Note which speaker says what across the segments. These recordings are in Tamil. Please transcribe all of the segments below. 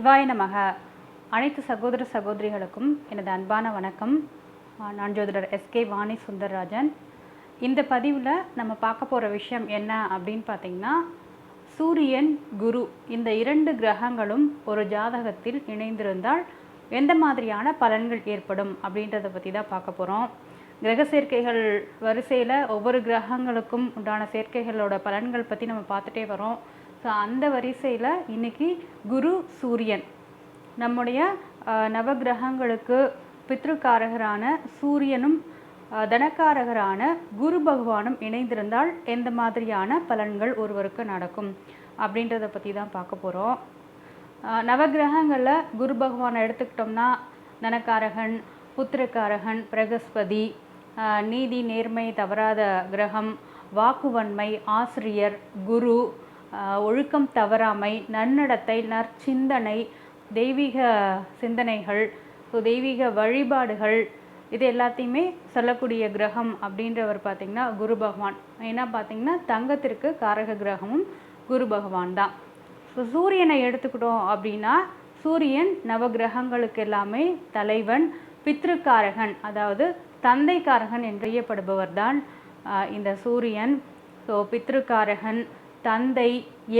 Speaker 1: சிவாய நமக. அனைத்து சகோதர சகோதரிகளுக்கும் எனது அன்பான வணக்கம். நான் ஜோதிடர் எஸ்கே வாணி சுந்தரராஜன். இந்த பதிவில் நம்ம பார்க்க போகிற விஷயம் என்ன அப்படின்னு பார்த்தீங்கன்னா சூரியன் குரு இந்த இரண்டு கிரகங்களும் ஒரு ஜாதகத்தில் இணைந்திருந்தால் எந்த மாதிரியான பலன்கள் ஏற்படும் அப்படின்றத பற்றி தான் பார்க்க போகிறோம் கிரக சேர்க்கைகள் வரிசையில் ஒவ்வொரு கிரகங்களுக்கும் உண்டான சேர்க்கைகளோட பலன்கள் பற்றி நம்ம பார்த்துட்டே வரோம். ஸோ அந்த வரிசையில் இன்னைக்கு குரு சூரியன். நம்முடைய நவகிரகங்களுக்கு பித்ருக்காரகரான சூரியனும் தனக்காரகரான குரு பகவானும் இணைந்திருந்தால் எந்த மாதிரியான பலன்கள் ஒருவருக்கு நடக்கும் அப்படின்றத பற்றி தான் பார்க்க போகிறோம் நவகிரகங்களில் குரு பகவானை எடுத்துக்கிட்டோம்னா தனக்காரகன் புத்திரக்காரகன் பிரகஸ்பதி நீதி நேர்மை தவறாத கிரகம் வாக்குவன்மை ஆசிரியர் குரு ஒழுக்கம் தவறாமை நன்னடத்தை நற்சிந்தனை தெய்வீக சிந்தனைகள் ஸோ தெய்வீக வழிபாடுகள் இது எல்லாத்தையுமே சொல்லக்கூடிய கிரகம் அப்படின்றவர் பார்த்திங்கன்னா குரு பகவான். ஏன்னா பார்த்திங்கன்னா தங்கத்திற்கு காரக கிரகமும் குரு பகவான் தான். ஸோ சூரியனை எடுத்துக்கிட்டோம் அப்படின்னா சூரியன் நவகிரகங்களுக்கு எல்லாமே தலைவன் பித்ருக்காரகன் அதாவது தந்தைக்காரகன் என்று அறியப்படுபவர் தான் இந்த சூரியன். ஸோ பித்ருக்காரகன் தந்தை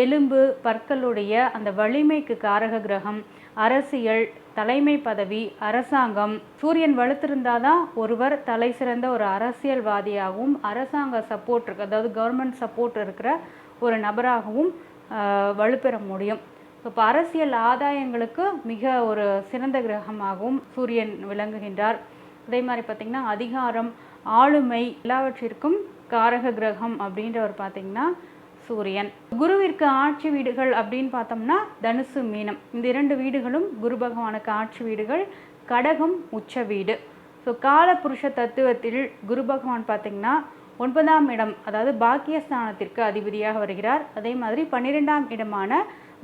Speaker 1: எலும்பு பற்களுடைய அந்த வலிமைக்கு காரக கிரகம் அரசியல் தலைமை பதவி அரசாங்கம். சூரியன் வலுத்திருந்தாதான் ஒருவர் தலை சிறந்த ஒரு அரசியல்வாதியாகவும் அரசாங்க சப்போர்ட் இருக்கு அதாவது கவர்மெண்ட் சப்போர்ட் இருக்கிற ஒரு நபராகவும் வலுப்பெற முடியும். இப்போ அரசியல் ஆதாயங்களுக்கு மிக ஒரு சிறந்த கிரகமாகவும் சூரியன் விளங்குகின்றார். அதே மாதிரி பார்த்திங்கன்னா அதிகாரம் ஆளுமை எல்லாவற்றிற்கும் காரக கிரகம் அப்படின்றவர் பார்த்திங்கன்னா சூரியன். குருவிற்கு ஆட்சி வீடுகள் அப்படின்னு பார்த்தோம்னா தனுசு மீனம். இந்த இரண்டு வீடுகளும் குரு பகவானுக்கு ஆட்சி வீடுகள் கடகம் உச்ச வீடு. ஸோ காலபுருஷ தத்துவத்தில் குரு பகவான் பார்த்திங்கன்னா ஒன்பதாம் இடம் அதாவது பாக்கியஸ்தானத்திற்கு அதிபதியாக வருகிறார். அதே மாதிரி பன்னிரெண்டாம் இடமான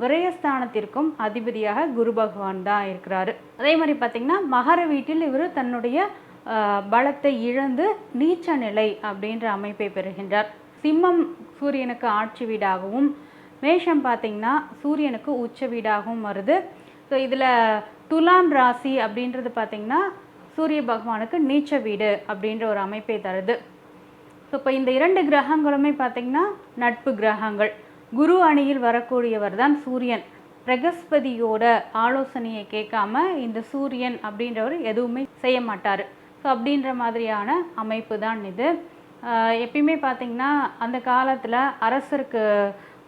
Speaker 1: விரயஸ்தானத்திற்கும் அதிபதியாக குரு பகவான் தான் இருக்கிறாரு. அதே மாதிரி பார்த்திங்கன்னா மகர வீட்டில் இவர் தன்னுடைய ஆஹ், பலத்தை இழந்து நீச்ச நிலை அப்படின்ற அமைப்பை பெறுகின்றார். சிம்மம் சூரியனுக்கு ஆட்சி வீடாகவும் மேஷம் பார்த்திங்கன்னா சூரியனுக்கு உச்ச வீடாகவும் வருது. ஸோ இதில் துலாம் ராசி அப்படின்றது பார்த்திங்கன்னா சூரிய பகவானுக்கு நீச்ச வீடு அப்படின்ற ஒரு அமைப்பை தருது. ஸோ இப்போ இந்த இரண்டு கிரகங்களுமே பார்த்திங்கன்னா நட்பு கிரகங்கள். குரு அணியில் வரக்கூடியவர் தான் சூரியன். பிரகஸ்பதியோட ஆலோசனையை கேட்காம இந்த சூரியன் அப்படின்றவர் எதுவுமே செய்ய மாட்டார். ஸோ அப்படின்ற மாதிரியான அமைப்பு தான் இது. எப்பயுமே பார்த்திங்கன்னா அந்த காலத்தில் அரசருக்கு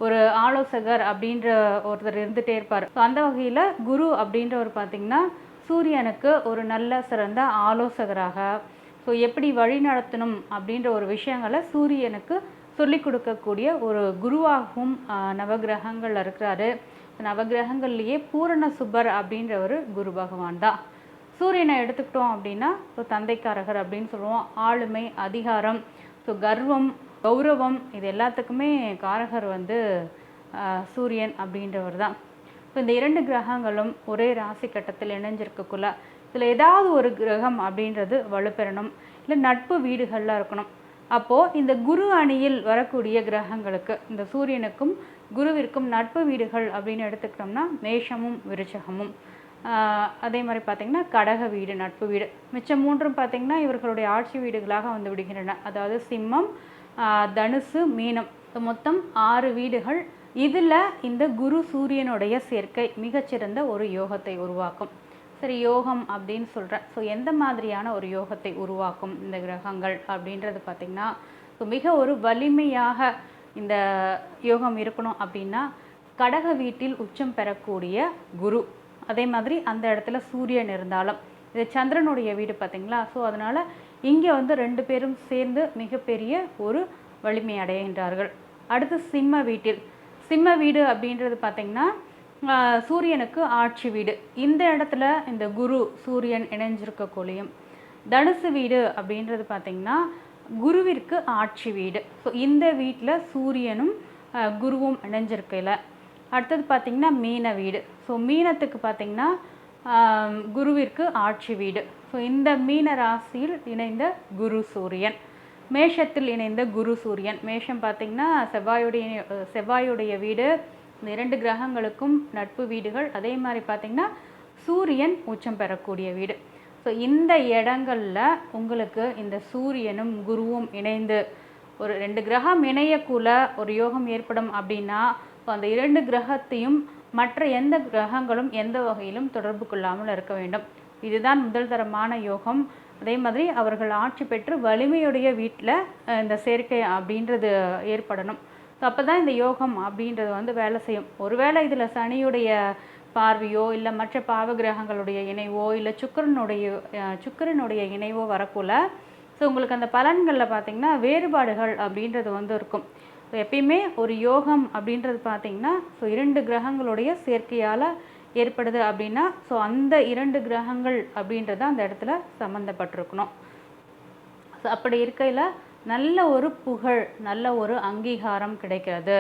Speaker 1: ஒரு ஆலோசகர் அப்படின்ற ஒருத்தர் இருந்துகிட்டே இருப்பார். ஸோ அந்த வகையில் குரு அப்படின்றவர் பார்த்திங்கன்னா சூரியனுக்கு ஒரு நல்ல சிறந்த ஆலோசகராக ஸோ எப்படி வழி நடத்தணும் அப்படின்ற ஒரு விஷயங்களை சூரியனுக்கு சொல்லிக் கொடுக்கக்கூடிய ஒரு குருவாகவும் நவகிரகங்கள் இருக்கிறாரு. நவகிரகங்கள்லேயே பூரண சுபர் அப்படின்ற ஒரு குரு பகவான் தான். சூரியனை எடுத்துக்கிட்டோம் அப்படின்னா ஸோ தந்தைக்காரகர் அப்படின்னு சொல்லுவோம். ஆளுமை அதிகாரம் ஸோ கர்வம் கௌரவம் இது எல்லாத்துக்குமே காரகர் வந்து ஆஹ், சூரியன் அப்படின்றவர் தான். ஸோ இந்த இரண்டு கிரகங்களும் ஒரே ராசி கட்டத்தில் இணைஞ்சிருக்கக்குள்ள இதில் ஏதாவது ஒரு கிரகம் அப்படின்றது வலுப்பெறணும். இல்லை நட்பு வீடுகளில் இருக்கணும். அப்போது இந்த குரு அணியில் வரக்கூடிய கிரகங்களுக்கு இந்த சூரியனுக்கும் குருவிற்கும் நட்பு வீடுகள் அப்படின்னு எடுத்துக்கிட்டோம்னா மேஷமும் விருச்சகமும். அதே மாதிரி பார்த்திங்கன்னா கடக வீடு நட்பு வீடு. மிச்சம் மூன்றும் பார்த்திங்கன்னா இவர்களுடைய ஆட்சி வீடுகளாக வந்து விடுகின்றன. அதாவது சிம்மம் தனுசு மீனம். மொத்தம் ஆறு வீடுகள். இதில் இந்த குரு சூரியனுடைய சேர்க்கை மிகச்சிறந்த ஒரு யோகத்தை உருவாக்கும். சரி யோகம் அப்படின்னு சொல்கிறேன் ஸோ எந்த மாதிரியான ஒரு யோகத்தை உருவாக்கும் இந்த கிரகங்கள் அப்படின்றது பார்த்திங்கன்னா ஸோ மிக ஒரு வலிமையாக இந்த யோகம் இருக்கணும் அப்படின்னா கடக வீட்டில் உச்சம் பெறக்கூடிய குரு. அதே மாதிரி அந்த இடத்துல சூரியன் இருந்தாலும். இது சந்திரனுடைய வீடு பார்த்தீங்களா ஸோ அதனால் இங்கே வந்து ரெண்டு பேரும் சேர்ந்து மிகப்பெரிய ஒரு வலிமை அடைகின்றார்கள். அடுத்து சிம்ம வீட்டில். சிம்ம வீடு அப்படின்றது பார்த்திங்கன்னா சூரியனுக்கு ஆட்சி வீடு. இந்த இடத்துல இந்த குரு சூரியன் இணைஞ்சிருக்கக்கூடியும் தனுசு வீடு அப்படின்றது பார்த்திங்கன்னா குருவிற்கு ஆட்சி வீடு. ஸோ இந்த வீட்டில் சூரியனும் குருவும் இணைஞ்சிருக்கையில். அடுத்தது பார்த்திங்கன்னா மீன வீடு. ஸோ மீனத்துக்கு பார்த்திங்கன்னா குருவிற்கு ஆட்சி வீடு. ஸோ இந்த மீன ராசியில் இணைந்த குரு சூரியன். மேஷத்தில் இணைந்த குரு சூரியன். மேஷம் பார்த்திங்கன்னா செவ்வாயுடைய செவ்வாயுடைய வீடு இந்த இரண்டு கிரகங்களுக்கும் நட்பு வீடுகள். அதே மாதிரி பார்த்திங்கன்னா சூரியன் உச்சம் பெறக்கூடிய வீடு. ஸோ இந்த இடங்களில் உங்களுக்கு இந்த சூரியனும் குருவும் இணைந்து ஒரு ரெண்டு கிரகம் இணையக்குள்ள ஒரு யோகம் ஏற்படும் அப்படின்னா ஸோ அந்த இரண்டு கிரகத்தையும் மற்ற எந்த கிரகங்களும் எந்த வகையிலும் தொடர்பு கொள்ளாமல் இருக்க வேண்டும். இதுதான் முதல் தரமான யோகம். அதே மாதிரி அவர்கள் ஆட்சி பெற்று வலிமையுடைய வீட்டில் இந்த சேர்க்கை அப்படின்றது ஏற்படணும். ஸோ அப்போ தான் இந்த யோகம் அப்படின்றது வந்து வேலை செய்யும். ஒருவேளை இதில் சனியுடைய பார்வையோ இல்லை மற்ற பாவ கிரகங்களுடைய இணைவோ இல்லை சுக்கரனுடைய சுக்கரனுடைய சுக்கிரனுடைய இணைவோ வரக்குள்ள ஸோ உங்களுக்கு அந்த பலன்களில் பார்த்தீங்கன்னா வேறுபாடுகள் அப்படின்றது வந்து இருக்கும். ஸோ எப்பயுமே ஒரு யோகம் அப்படின்றது பார்த்தீங்கன்னா ஸோ இரண்டு கிரகங்களுடைய சேர்க்கையால் ஏற்படுது அப்படின்னா ஸோ அந்த இரண்டு கிரகங்கள் அப்படின்றது அந்த இடத்துல சம்மந்தப்பட்டிருக்கணும் ஸோ அப்படி இருக்கையில் நல்ல ஒரு புகழ் நல்ல ஒரு அங்கீகாரம் கிடைக்கிறது.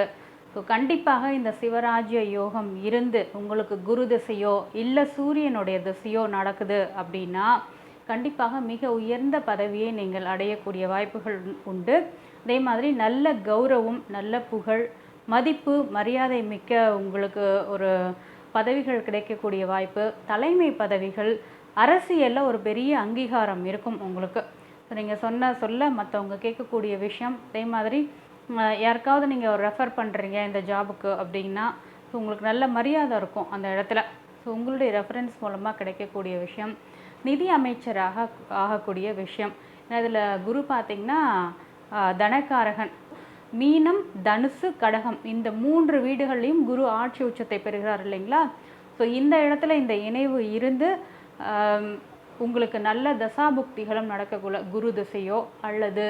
Speaker 1: ஸோ கண்டிப்பாக இந்த சிவராஜ்ய யோகம் இருந்து உங்களுக்கு குரு திசையோ இல்லை சூரியனுடைய திசையோ நடக்குது அப்படின்னா கண்டிப்பாக மிக உயர்ந்த பதவியை நீங்கள் அடையக்கூடிய வாய்ப்புகள் உண்டு. அதே மாதிரி நல்ல கௌரவம் நல்ல புகழ் மதிப்பு மரியாதை மிக்க உங்களுக்கு ஒரு பதவிகள் கிடைக்கக்கூடிய வாய்ப்பு தலைமை பதவிகள் அரசியலில் ஒரு பெரிய அங்கீகாரம் இருக்கும் உங்களுக்கு. ஸோ நீங்கள் சொன்ன சொல்ல மற்றவங்க கேட்கக்கூடிய விஷயம் அதே மாதிரி யாருக்காவது நீங்கள் ஒரு ரெஃபர் பண்ணுறீங்க இந்த ஜாபுக்கு அப்படின்னா ஸோ உங்களுக்கு நல்ல மரியாதை இருக்கும் அந்த இடத்துல. ஸோ உங்களுடைய ரெஃபரன்ஸ் மூலமாக கிடைக்கக்கூடிய விஷயம் நிதி அமைச்சராக ஆகக்கூடிய விஷயம். இதில் குரு பார்த்திங்கன்னா தனக்காரகன். மீனம் தனுசு கடகம் இந்த மூன்று வீடுகள்லையும் குரு ஆட்சி உச்சத்தை பெறுகிறார் இல்லைங்களா? ஸோ இந்த இடத்துல இந்த இணைவு இருந்து உங்களுக்கு நல்ல தசாபுக்திகளும் நடக்கக்குள்ள குரு திசையோ அல்லது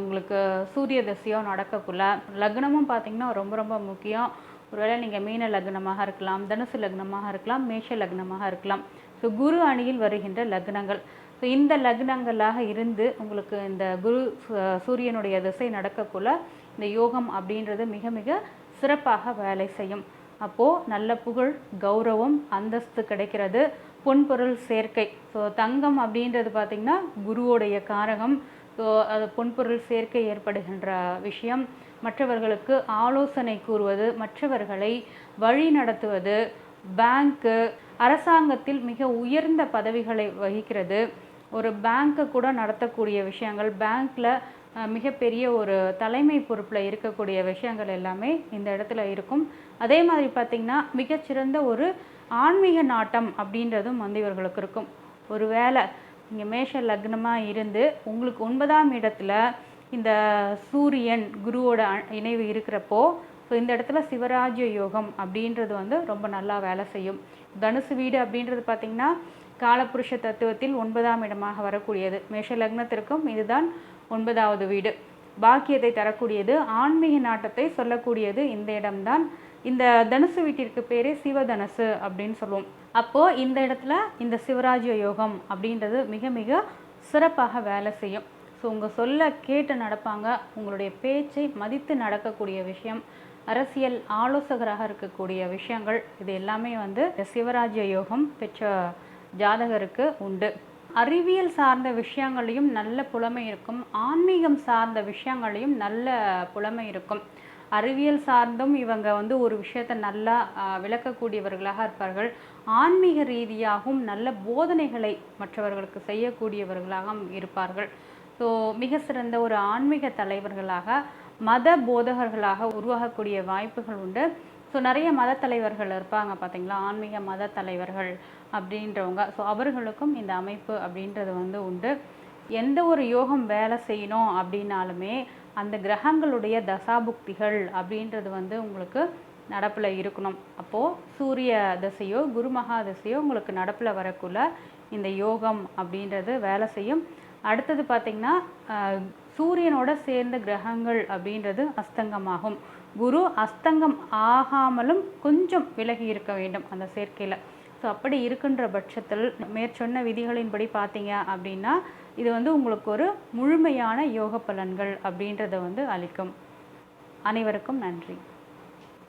Speaker 1: உங்களுக்கு சூரிய திசையோ நடக்கக்குள்ள லக்னமும் பார்த்திங்கன்னா ரொம்ப ரொம்ப முக்கியம். ஒருவேளை நீங்கள் மீன லக்னமாக இருக்கலாம் தனுசு லக்னமாக இருக்கலாம் மேஷ லக்னமாக இருக்கலாம். ஸோ குரு அணியில் வருகின்ற லக்னங்கள். ஸோ இந்த லக்னங்களாக இருந்து உங்களுக்கு இந்த குரு சு- சூரியனுடைய திசை நடக்கக்குள்ள இந்த யோகம் அப்படின்றது மிக மிக சிறப்பாக வேலை செய்யும். அப்போது நல்ல புகழ் கௌரவம் அந்தஸ்து கிடைக்கிறது. பொன்பொருள் சேர்க்கை. ஸோ தங்கம் அப்படின்றது பார்த்திங்கன்னா குருவோடைய காரகம். ஸோ அது பொன்பொருள் சேர்க்கை ஏற்படுகின்ற விஷயம். மற்றவர்களுக்கு ஆலோசனை கூறுவது மற்றவர்களை வழி நடத்துவது பேங்க்கு அரசாங்கத்தில் மிக உயர்ந்த பதவிகளை வகிக்கிறது. ஒரு பேங்க்கை கூட நடத்தக்கூடிய விஷயங்கள் பேங்க்கில் மிகப்பெரிய ஒரு தலைமை பொறுப்பில் இருக்கக்கூடிய விஷயங்கள் எல்லாமே இந்த இடத்துல இருக்கும். அதே மாதிரி பார்த்திங்கன்னா மிகச்சிறந்த ஒரு ஆன்மீக நாட்டம் அப்படின்றதும் வந்து இவர்களுக்கு இருக்கும். ஒரு வேளை இங்கே மேஷ லக்னமாக இருந்து உங்களுக்கு ஒன்பதாம் இடத்துல இந்த சூரியன் குருவோட அ- இணைவு இருக்கிறப்போ ஸோ இந்த இடத்துல சிவராஜ்ய யோகம் அப்படின்றது வந்து ரொம்ப நல்லா வேலை செய்யும். தனுசு வீடு அப்படின்றது பார்த்திங்கன்னா காலபுருஷ தத்துவத்தில் ஒன்பதாம் இடமாக வரக்கூடியது. மேஷ லக்னத்திற்கும் இதுதான் ஒன்பதாவது வீடு. பாக்கியத்தை தரக்கூடியது ஆன்மீக நாட்டத்தை சொல்லக்கூடியது இந்த இடம்தான். இந்த தனுசு வீட்டிற்கு பேரே சிவதனுசு அப்படின்னு சொல்லுவோம். அப்போது இந்த இடத்துல இந்த சிவராஜ்ய யோகம் அப்படின்றது மிக மிக சிறப்பாக வேலை செய்யும். ஸோ உங்கள் சொல்ல கேட்டு நடப்பாங்க உங்களுடைய பேச்சை மதித்து நடக்கக்கூடிய விஷயம் அரசியல் ஆலோசகராக இருக்கக்கூடிய விஷயங்கள் இது எல்லாமே வந்து சிவராஜ்ய யோகம் பெற்ற ஜாதகருக்கு உண்டு. அறிவியல் சார்ந்த விஷயங்களையும் நல்ல புலமை இருக்கும். ஆன்மீகம் சார்ந்த விஷயங்களையும் நல்ல புலமை இருக்கும். அறிவியல் சார்ந்தும் இவங்க வந்து ஒரு விஷயத்தை நல்லா விளக்கக்கூடியவர்களாக இருப்பார்கள். ஆன்மீக ரீதியாகவும் நல்ல போதனைகளை மற்றவர்களுக்கு செய்யக்கூடியவர்களாகவும் இருப்பார்கள். ஸோ மிக சிறந்த ஒரு ஆன்மீக தலைவர்களாக மத போதகர்களாக உருவாகக்கூடிய வாய்ப்புகள் உண்டு. ஸோ நிறைய மத தலைவர்கள் இருப்பாங்க பார்த்தீங்களா? ஆன்மீக மத தலைவர்கள் அப்படின்றவங்க. ஸோ அவர்களுக்கும் இந்த அமைப்பு அப்படின்றது வந்து உண்டு. எந்த ஒரு யோகம் வேலை செய்யணும் அப்படின்னாலுமே அந்த கிரகங்களுடைய தசாபுக்திகள் அப்படின்றது வந்து உங்களுக்கு நடப்பில் இருக்கணும். அப்போது சூரிய திசையோ குருமகா திசையோ உங்களுக்கு நடப்பில் வரக்குள்ள இந்த யோகம் அப்படின்றது வேலை செய்யும். அடுத்தது பார்த்திங்கன்னா சூரியனோட சேர்ந்த கிரகங்கள் அப்படின்றது அஸ்தங்கமாகும். குரு அஸ்தங்கம் ஆகாமலும் கொஞ்சம் விலகி இருக்க வேண்டும் அந்த சேர்க்கையில். ஸோ அப்படி இருக்கின்ற பட்சத்தில் மேற்சொன்ன விதிகளின்படி பார்த்தீங்க அப்படின்னா இது வந்து உங்களுக்கு ஒரு முழுமையான யோக பலன்கள் அப்படின்றத வந்து அளிக்கும். அனைவருக்கும் நன்றி.